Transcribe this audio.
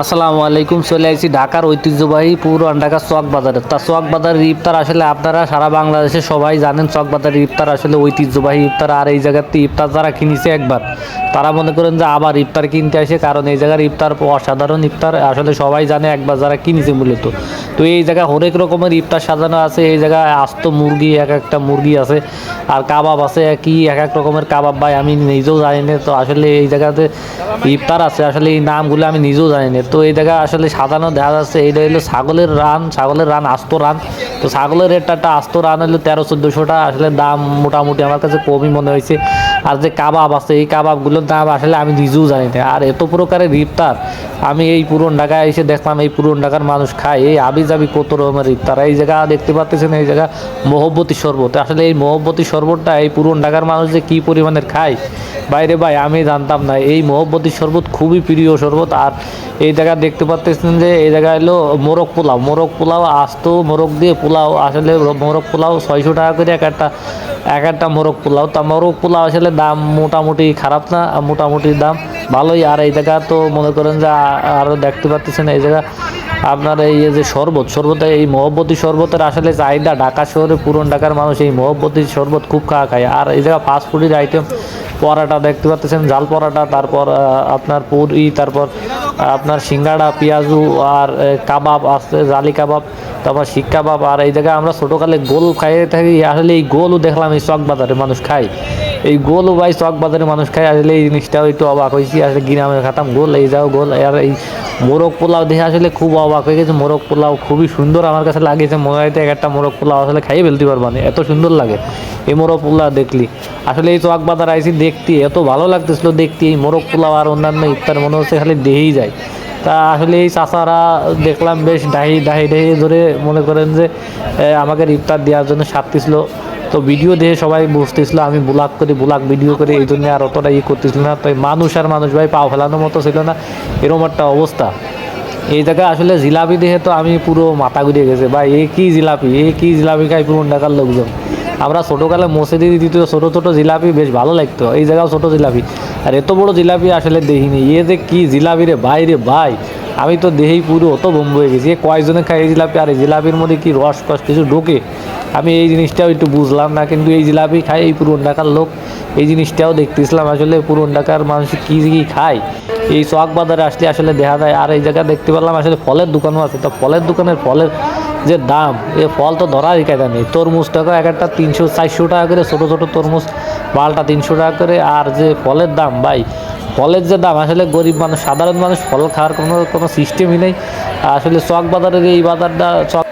আসসালামু আলাইকুম, চলে আসছি ঢাকার ঐতিহ্যবাহী পুরান ঢাকার চক বাজারে। তা চক বাজারের ইফতার আসলে আপনারা সারা বাংলাদেশে সবাই জানেন, চক বাজারের ইফতার আসলে ঐতিহ্যবাহী ইফতার, আর এই জায়গাতে ইফতার যারা কিনেছে একবার, তারা মনে করেন যে আবার ইফতার কিনতে আসে, কারণ এই জায়গার ইফতার অসাধারণ ইফতার, আসলে সবাই জানে একবার যারা কিনেছে মূলত। তো এই জায়গায় হরেক রকমের ইফতার সাজানো আছে, এই জায়গায় আস্ত মুরগি, এক একটা মুরগি আছে, আর কাবাব আছে কি এক এক রকমের কাবাব ভাই, আমি নিজেও জানি না, তো আসলে এই জায়গাতে ইফতার আছে, আসলে এই নামগুলো আমি নিজেও জানি না। তো এই দেখা আসলে সাজানো দেখা যাচ্ছে, এইটা হলো ছাগলের রান ছাগলের রান, আস্ত রান। তো ছাগলের রেটটা, আস্ত রান হলো তেরো চোদ্দোশোটা আসলে দাম মোটামুটি আমার কাছে কমই মনে হয়েছে। আর যে কাবাব আছে, এই কাবাবগুলোর দাম আসলে আমি নিজেও জানি না। আর এত প্রকারের ইফতার, আমি এই পুরন ঢাকায় এসে দেখলাম, এই পুরন ঢাকার মানুষ খায়, এই আবি যাবি কত রকমের ইফতার। এই জায়গা দেখতে পাচ্ছেন, এই জায়গা মহব্বতী শরবত। আসলে এই মহব্বতী শরবতটা এই পুরন ঢাকার মানুষ যে কী পরিমাণের খায়, বাইরে ভাই, আমি জানতাম না। এই মহব্বতী শরবত খুবই প্রিয় শরবত। আর এই জায়গা দেখতে পাচ্ছেন যে, এই জায়গায় হলো মোরগ পোলাও। মোরগ পোলাও আস্ত মোরগ দিয়ে পোলাও, আসলে মোরগ পোলাও ছয়শো টাকা করে এক একটা এক একটা মোরগ পোলাও। তা মোরগ পোলাও আসলে দাম মোটামুটি খারাপ না মোটামুটি দাম ভালোই। আর এই জায়গা তো মনে করেন যে আরও দেখতে পাচ্ছেন এই জায়গা আপনার এই যে শরবত শরবত এই মহব্বতী শরবতের আসলে চাহিদা ঢাকা শহরে, পুরন ঢাকার মানুষ এই মহব্বতী শরবত খুব খাওয়া খায়। আর এই জায়গা ফাস্ট ফুডের আইটেম পরাটা দেখতে পাচ্ছেন জাল পরাটা, তারপর আপনার পুরি, তারপর আপনার সিঙ্গাড়া, পেঁয়াজু, আর কাবাব আছে, জালি কাবাব। তারপর শিক্ষা কাবাব আর এই জায়গায় আমরা ছোটোকালে গোল খাইয়ে থাকি, আসলে এই গোলও দেখলাম এই চক বাজারে মানুষ খায়। এই গোলও ভাই চক বাজারে মানুষ খায়, আসলে এই জিনিসটাও একটু অবাক হয়েছি, আসলে গ্রামে খাতাম, গোল, এই যাও, গোল, আর এই মোরগ পোলাও দেখে আসলে খুব অবাক হয়ে গেছে, মোরগ পোলাও খুবই সুন্দর আমার কাছে লাগিয়েছে মনে হয় এক একটা মোরগ পোলাও আসলে খাইয়ে ফেলতে পারবা না, এত সুন্দর লাগে। এই মোরগ পোলাও দেখলি, আসলে এই চক বাজার আইসি দেখতে, এত ভালো লাগতেছিল দেখতে, এই মোরগ পোলাও আর অন্যান্য ইফতার মনে হচ্ছে খালি দেহেই যায়। তা আসলে এই চাচারা দেখলাম বেশ ডাহি ডাহি ডাহি ধরে মনে করেন যে আমাকে ইফতার দেওয়ার জন্য সারতেছিল। তো ভিডিও দেখে সবাই বুঝতেছিল, আমি ব্লগ করি, ব্লগ ভিডিও করি, এই জন্য আর অতটা ই করতেছিল না। তো মানুষ আর মানুষ ভাই পাও ফেলানোর মতো ছিল না এরকম একটা অবস্থা। এই জায়গায় আসলে জিলাপি দেখে তো আমি পুরো মাথা ঘুরিয়ে গেছে, ভাই, এ কী জিলাপি, এ কি জিলাপি খাই পুরো ঢাকার লোকজন। আমরা ছোটোকালে মসজিদে দিত ছোটো ছোটো জিলাপি বেশ ভালো লাগতো। এই জায়গাও ছোটো জিলাপি। আর এত বড় জিলাপি আসলে দেখিনি। এ যে কি জিলাপি রে ভাই রে ভাই। আমি তো দেহেই পুরো অত বম্ব হয়ে গেছি। কয়েকজনে খাই এই জিলাপি আর এই জিলাপির মধ্যে কি রস কস কিছু ঢোকে? আমি এই জিনিসটাও একটু বুঝলাম না, কিন্তু এই জিলাপি খায় এই পুরন ঢাকার লোক। এই জিনিসটাও দেখতেছিলাম আসলে পুরন ঢাকার মানুষ কী কী খায়। এই চক বাজারে আসলে আসলে দেখা যায়। আর এই জায়গা দেখতে পেলাম আসলে ফলের দোকানও আছে। তো ফলের দোকানের ফলের যে দাম, এ ফল তো ধরারই কায়দা নেই। তরমুজ টাকা এক একটা তিনশো, চারশো টাকা করে ছোটো ছোটো তরমুজ, বালটা তিনশো টাকা করে। আর যে ফলের দাম, ভাই, ফলের যে দাম, আসলে গরিব মানুষ, সাধারণ মানুষ ফল খাওয়ার কোনো কোনো সিস্টেমই নেই। আসলে চক বাজারের এই বাজারটা চক